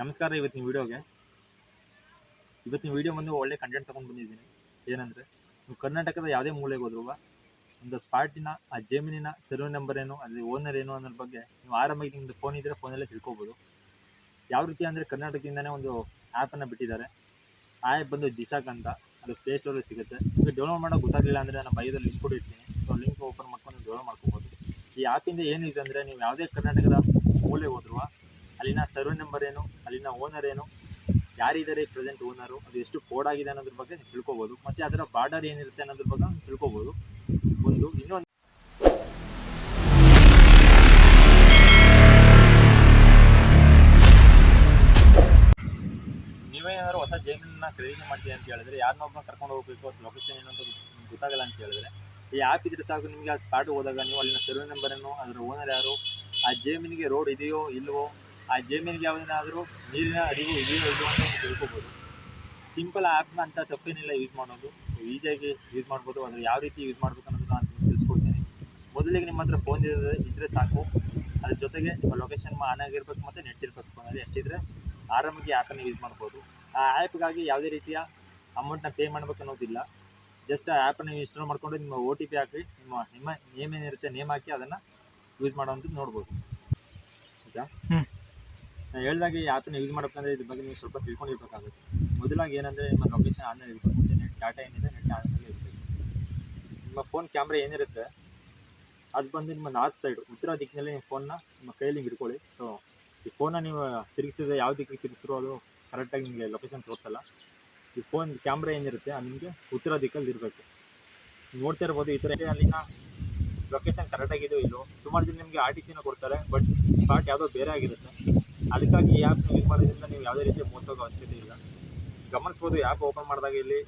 ನಮಸ್ಕಾರ ಇವತ್ತಿನ ವಿಡಿಯೋಗೆ. ಇವತ್ತಿನ ವಿಡಿಯೋ ಬಂದು ಒಳ್ಳೆ ಕಂಟೆಂಟ್ ತೊಗೊಂಡು ಬಂದಿದ್ದೀನಿ. ಏನಂದರೆ, ನೀವು ಕರ್ನಾಟಕದ ಯಾವುದೇ ಮೂಲೆಗೆ ಹೋದ್ರು ಒಂದು ಸ್ಪಾಟಿನ ಆ ಜಮೀನಿನ ಸರ್ವೆ ನಂಬರ್ ಏನು, ಅಲ್ಲಿ ಓನರ್ ಏನು ಅನ್ನೋದ್ರ ಬಗ್ಗೆ ನೀವು ಆರಾಮಾಗಿ ನಿಮ್ಮದು ಫೋನ್ ಇದ್ದರೆ ಫೋನಲ್ಲೇ ತಿಳ್ಕೊಬೋದು. ಯಾವ ರೀತಿ ಅಂದರೆ ಕರ್ನಾಟಕದಿಂದನೇ ಒಂದು ಆ್ಯಪನ್ನು ಬಿಟ್ಟಿದ್ದಾರೆ. ಆ ಆ್ಯಪ್ ಬಂದು ದಿಶಾಕ್ ಅಂತ, ಅದು ಪ್ಲೇ ಸ್ಟೋರಲ್ಲಿ ಸಿಗುತ್ತೆ. ನಿಮಗೆ ಡೌನ್ಲೋಡ್ ಮಾಡೋಕೆ ಗೊತ್ತಾಗಲಿಲ್ಲ ಅಂದರೆ ನಾನು ಬೈದಲ್ಲಿ ಲಿಂಕ್ ಕೊಟ್ಟಿರ್ತೀನಿ. ಸೊ ಲಿಂಕ್ ಓಪನ್ ಮಾಡ್ಕೊಂಡು ಡೌನ್ಲೋಡ್ ಮಾಡ್ಕೋಬೋದು. ಈ ಆ್ಯಪಿಂದ ಏನಿದೆ ಅಂದರೆ, ನೀವು ಯಾವುದೇ ಕರ್ನಾಟಕದ ಮೂಲೆಗೆ ಹೋದ್ರೂ ಅಲ್ಲಿನ ಸರ್ವೆ ನಂಬರ್ ಏನು, ಅಲ್ಲಿನ ಓನರ್ ಏನು, ಯಾರಿದ್ದಾರೆ ಪ್ರೆಸೆಂಟ್ ಓನರು ಅದು ಎಷ್ಟು ಕೋಡ್ ಆಗಿದೆ ಅನ್ನೋದ್ರ ಬಗ್ಗೆ ನೀವು ತಿಳ್ಕೊಬೋದು. ಮತ್ತು ಅದರ ಬಾರ್ಡರ್ ಏನಿರುತ್ತೆ ಅನ್ನೋದ್ರ ಬಗ್ಗೆ ನೀವು ತಿಳ್ಕೊಬೋದು. ಒಂದು, ಇನ್ನೊಂದು ನೀವೇನಾದ್ರು ಹೊಸ ಜಮೀನನ್ನ ಖರೀದಿ ಮಾಡ್ತೀವಿ ಅಂತ ಹೇಳಿದ್ರೆ ಯಾರನ್ನೊಬ್ಬನ ಕರ್ಕೊಂಡು ಹೋಗಬೇಕು, ಅಥವಾ ಲೊಕೇಶನ್ ಏನು ಅಂತ ಗೊತ್- ಗೊತ್ತಾಗಲ್ಲ ಅಂತ ಹೇಳಿದ್ರೆ, ಈ ಆ್ಯಪ್ ಇದ್ರೆ ಸಾಕು, ನಿಮಗೆ ಆ ಸ್ಪಾಟ್ ಹೋದಾಗ ನೀವು ಅಲ್ಲಿನ ಸರ್ವೆ ನಂಬರ್ ಏನು, ಅದರ ಓನರ್ ಯಾರು, ಆ ಜಮೀನಿಗೆ ರೋಡ್ ಇದೆಯೋ, ಇಲ್ವೋ ಆ ಜಮೀನಿಗೆ ಯಾವುದೇನಾದರೂ ನೀರಿನ ಅರಿವು ಇದೆಯೋ ಅಂತ ತಿಳ್ಕೊಬೋದು. ಸಿಂಪಲ್ ಆ್ಯಪ್ನ ಅಂತ ತಪ್ಪೇನಿಲ್ಲ ಯೂಸ್ ಮಾಡೋದು. ಸೊ ಈಸಿಯಾಗಿ ಯೂಸ್ ಮಾಡ್ಬೋದು. ಅದ್ರ ಯಾವ ರೀತಿ ಯೂಸ್ ಮಾಡ್ಬೇಕು ಅನ್ನೋದು ನಾನು ತಿಳಿಸ್ಕೊಡ್ತೀನಿ. ಮೊದಲಿಗೆ ನಿಮ್ಮ ಹತ್ರ ಫೋನ್ ಇದ್ರೆ ಇದ್ದರೆ ಸಾಕು. ಅದ್ರ ಜೊತೆಗೆ ನಿಮ್ಮ ಲೊಕೇಶನ್ ಆನ್ ಆಗಿರ್ಬೇಕು ಮತ್ತು ನೆಟ್ ಇರಬೇಕು. ಫೋನಲ್ಲಿ ಎಷ್ಟಿದ್ರೆ ಆರಾಮಾಗಿ ಆ್ಯಪನ್ನು ಯೂಸ್ ಮಾಡ್ಬೋದು. ಆ ಆ್ಯಪ್ಗಾಗಿ ಯಾವುದೇ ರೀತಿಯ ಅಮೌಂಟ್ನ ಪೇ ಮಾಡ್ಬೇಕು ಅನ್ನೋದಿಲ್ಲ. ಜಸ್ಟ್ ಆ ಆ್ಯಪನ್ನು ಇನ್ಸ್ಟಾಲ್ ಮಾಡಿಕೊಂಡು ನಿಮ್ಮ ಓ ಟಿ ಪಿ ಹಾಕಿ, ನಿಮ್ಮ ನಿಮ್ಮ ನೇಮ್ ಏನಿರುತ್ತೆ ನೇಮ್ ಹಾಕಿ ಅದನ್ನು ಯೂಸ್ ಮಾಡೋವಂಥದ್ದು ನೋಡ್ಬೋದು. ಆಯಿತಾ. ನಾನು ಹೇಳ್ದಾಗೆ ಆ್ಯಪನ್ನು ಯೂಸ್ ಮಾಡಬೇಕಂದ್ರೆ ಇದ್ರ ಬಗ್ಗೆ ನೀವು ಸ್ವಲ್ಪ ತಿಳ್ಕೊಂಡಿರ್ಬೇಕಾಗುತ್ತೆ. ಮೊದಲಾಗಿ ಏನಂದರೆ ನಿಮ್ಮ ಲೊಕೇಶನ್ ಆನ್ ಇರಬೇಕು ನೆಟ್ ಡಾಟಾ ಏನಿದೆ ನೆಟ್ ಆನ್ಲೈನಲ್ಲಿ ಇರಬೇಕು. ನಿಮ್ಮ ಫೋನ್ ಕ್ಯಾಮ್ರಾ ಏನಿರುತ್ತೆ, ಅದು ಬಂದು ನಿಮ್ಮ ನಾರ್ತ್ ಸೈಡ್ ಉತ್ತರ ದಿಕ್ಕಿನಲ್ಲಿ ನಿಮ್ಮ ಫೋನ್ನ ನಿಮ್ಮ ಕೈಯಲ್ಲಿ ಹಿಡ್ಕೊಳ್ಳಿ. ಸೊ ಈ ಫೋನ್ನ ನೀವು ತಿರುಗಿಸಿದ್ರೆ ಯಾವ ದಿಕ್ಕಿಗೆ ತಿರುಗಿಸಿದ್ರು ಅದು ಕರೆಕ್ಟಾಗಿ ನಿಮಗೆ ಲೊಕೇಶನ್ ತೋರಿಸಲ್ಲ. ಈ ಫೋನ್ ಕ್ಯಾಮ್ರಾ ಏನಿರುತ್ತೆ, ಅದು ನಿಮಗೆ ಉತ್ತರ ದಿಕ್ಕಲ್ಲಿ ಇರಬೇಕು. ನೋಡ್ತಾ ಇರ್ಬೋದು ಈ ಥರ ಅಲ್ಲಿನ ಲೊಕೇಶನ್ ಕರೆಕ್ಟಾಗಿದೆಯೋ ಇಲ್ಲೋ. ಸುಮಾರು ದಿನ ನಿಮಗೆ ಆರ್ ಟಿ ಸಿನ ಕೊಡ್ತಾರೆ ಬಟ್ ಸ್ಪಾಟ್ ಯಾವುದೋ ಬೇರೆ ಆಗಿರುತ್ತೆ. ಅದಕ್ಕಾಗಿ ಈ ಆ್ಯಪ್ನ ಯೂಸ್ ಮಾಡೋದ್ರಿಂದ ನೀವು ಯಾವುದೇ ರೀತಿ ಮೋಸ ಹೋಗೋ ಅವಶ್ಯಕತೆ ಇಲ್ಲ. ಗಮನಿಸ್ಬೋದು ಆ್ಯಪ್ ಓಪನ್ ಮಾಡಿದಾಗ ಇಲ್ಲಿ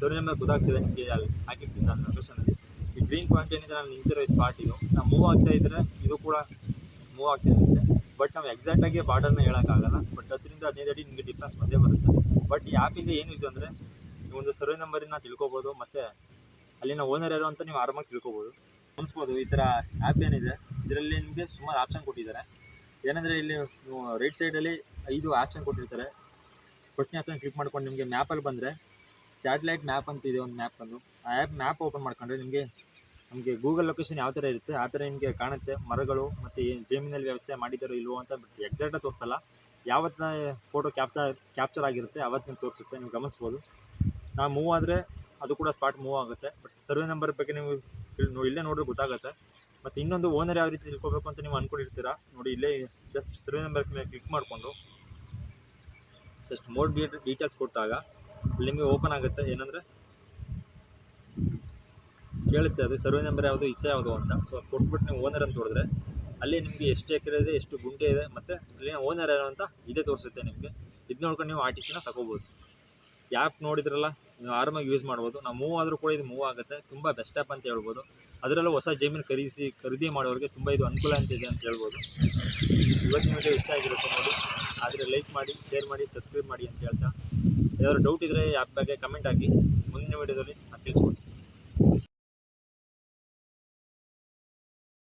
ಸೂರ್ಯನ ಗೊತ್ತಾಗ್ತಿದೆ ನಿಮಗೆ ಅಲ್ಲಿ ಹಾಕಿರ್ತೀನಿ ನಾನು ಲೊಕೇಶನಲ್ಲಿ ಈ ಗ್ರೀನ್ ಪಾಯಿಂಟ್ ಏನಿದೆ, ನಾನು ನಿಂತಿರೋ ಈ ಸ್ಪಾಟ್ ಇದು. ನಾವು ಮೂವ್ ಆಗ್ತಾ ಇದ್ದರೆ ಇದು ಕೂಡ ಮೂವ್ ಆಗ್ತಾ ಇರುತ್ತೆ. ಬಟ್ ನಾವು ಎಕ್ಸಾಕ್ಟಾಗಿ ಬಾರ್ಡರ್ನ ಹೇಳೋಕ್ಕಾಗಲ್ಲ ಬಟ್ ಹತ್ತರಿಂದ ಹದಿನೈದು ಅಡಿ ನಿಮಗೆ ಡಿಫ್ರೆನ್ಸ್ ಬಂದೇ ಬರುತ್ತೆ. ಬಟ್ ಈ ಆ್ಯಪಿಂದ ಏನು ಯೂಸ್ ಅಂದರೆ ಒಂದು ಸರ್ವೆ ನಂಬರಿನ ತಿಳ್ಕೊಬೋದು, ಮತ್ತು ಅಲ್ಲಿನ ಓನರ್ ಯಾರು ಅಂತ ನೀವು ಆರಾಮಾಗಿ ತಿಳ್ಕೊಬೋದು. ಅನಿಸ್ಬೋದು ಈ ಥರ ಆ್ಯಪ್ ಏನಿದೆ, ಇದರಲ್ಲಿ ನಿಮಗೆ ಸುಮಾರು ಆಪ್ಷನ್ ಕೊಟ್ಟಿದ್ದಾರೆ. ಏನಂದರೆ ಇಲ್ಲಿ ರೈಟ್ ರೈಟ್ ಸೈಡಲ್ಲಿ ಐದು ಆಪ್ಷನ್ ಕೊಟ್ಟಿರ್ತಾರೆ. ಕೊಟ್ಟಿನ ಆಪ್ಷನ್ ಕ್ಲಿಕ್ ಮಾಡ್ಕೊಂಡು ನಿಮಗೆ ಮ್ಯಾಪಲ್ಲಿ ಬಂದರೆ ಸ್ಯಾಟಲೈಟ್ ಮ್ಯಾಪ್ ಅಂತ ಇದೆ ಒಂದು ಮ್ಯಾಪ್ ಅನ್ನು ಆ ಆ್ಯಪ್ ಮ್ಯಾಪ್ ಓಪನ್ ಮಾಡ್ಕೊಂಡ್ರೆ ನಿಮಗೆ ನಮಗೆ ಗೂಗಲ್ ಲೊಕೇಶನ್ ಯಾವ ಥರ ಇರುತ್ತೆ, ಆ ಥರ ನಿಮಗೆ ಕಾಣುತ್ತೆ. ಮರಗಳು ಮತ್ತು ಏನು ಜಮೀನಲ್ಲಿ ವ್ಯವಸ್ಥೆ ಮಾಡಿದ್ದಾರೋ ಇಲ್ವೋ ಅಂತ ಬಟ್ ಎಕ್ಸಾಕ್ಟಾಗಿ ತೋರಿಸಲ್ಲ. ಯಾವತ್ತಿನ ಫೋಟೋ ಕ್ಯಾಪ್ಚರ್ ಕ್ಯಾಪ್ಚರ್ ಆಗಿರುತ್ತೆ ಅವತ್ತಿನ ತೋರಿಸುತ್ತೆ, ನೀವು ಗಮನಿಸ್ಬೋದು. ನಾವು ಮೂವ್ ಆದರೆ ಅದು ಕೂಡ ಸ್ಪಾಟ್ ಮೂವ್ ಆಗುತ್ತೆ. ಬಟ್ ಸರ್ವೆ ನಂಬರ್ ಬಗ್ಗೆ ನೀವು ಇಲ್ಲೇ ನೋಡಿದ್ರೆ ಗೊತ್ತಾಗುತ್ತೆ. ಮತ್ತು ಇನ್ನೊಂದು ಓನರ್ ಯಾವ ರೀತಿ ತಿಳ್ಕೊಬೇಕು ಅಂತ ನೀವು ಅಂದ್ಕೊಂಡಿರ್ತೀರಾ ನೋಡಿ, ಇಲ್ಲೇ ಜಸ್ಟ್ ಸರ್ವೆ ನಂಬರ್ ಮೇಲೆ ಕ್ಲಿಕ್ ಮಾಡಿಕೊಂಡು ಜಸ್ಟ್ ಮೋರ್ ಡೀಟೇಲ್ಸ್ ಕೊಟ್ಟಾಗ ಇಲ್ಲಿ ನಿಮಗೆ ಓಪನ್ ಆಗುತ್ತೆ. ಏನಂದರೆ ಕೇಳುತ್ತೆ ಅದು ಸರ್ವೆ ನಂಬರ್ ಯಾವುದು, ಇಸೆ ಯಾವುದು ಅಂತ. ಸೊ ಕೊಟ್ಬಿಟ್ಟು ನೀವು ಓನರ್ ಅಂತ ಹೊಡೆದ್ರೆ ಅಲ್ಲಿ ನಿಮಗೆ ಎಷ್ಟು ಎಕರೆ ಇದೆ, ಎಷ್ಟು ಗುಂಟೆ ಇದೆ, ಮತ್ತು ಅಲ್ಲಿನ ಓನರ್ ಯಾರು ಅಂತ ಇದೇ ತೋರಿಸುತ್ತೆ ನಿಮಗೆ. ಇದು ನೋಡ್ಕೊಂಡು ನೀವು ಆರ್ಟಿಸಿನ ತಗೋಬೋದು. ಯಾಕೆ ನೋಡಿದ್ರಲ್ಲ? ಆರಾಮಾಗಿ ಯೂಸ್ ಮಾಡ್ಬೋದು. ನಾವು ಮೂವ್ ಆದರೂ ಕೂಡ ಇದು ಮೂವ್ ಆಗುತ್ತೆ. ತುಂಬ ಬೆಸ್ಟ್ ಆ್ಯಪ್ ಅಂತ ಹೇಳ್ಬೋದು. ಅದರಲ್ಲೂ ಹೊಸ ಜಮೀನು ಖರೀದಿಸಿ, ಖರೀದಿ ಮಾಡೋರಿಗೆ ತುಂಬ ಇದು ಅನುಕೂಲ ಅಂತ ಇದೆ ಅಂತ ಹೇಳ್ಬೋದು. ಇವತ್ತಿನ ವಿಡಿಯೋ ಇಷ್ಟ ಆಗಿರುತ್ತೆ ನೋಡಿ. ಆದರೆ ಲೈಕ್ ಮಾಡಿ ಶೇರ್ ಮಾಡಿ ಸಬ್ಸ್ಕ್ರೈಬ್ ಮಾಡಿ ಅಂತ ಹೇಳ್ತಾ. ಯಾರು ಡೌಟ್ ಇದ್ದರೆ ಆ್ಯಪ್ ಬಗ್ಗೆ ಕಮೆಂಟ್ ಹಾಕಿ. ಮುಂದಿನ ವಿಡಿಯೋದಲ್ಲಿ ನಾನು ತಿಳಿಸ್ಕೊಡ್ತೀನಿ.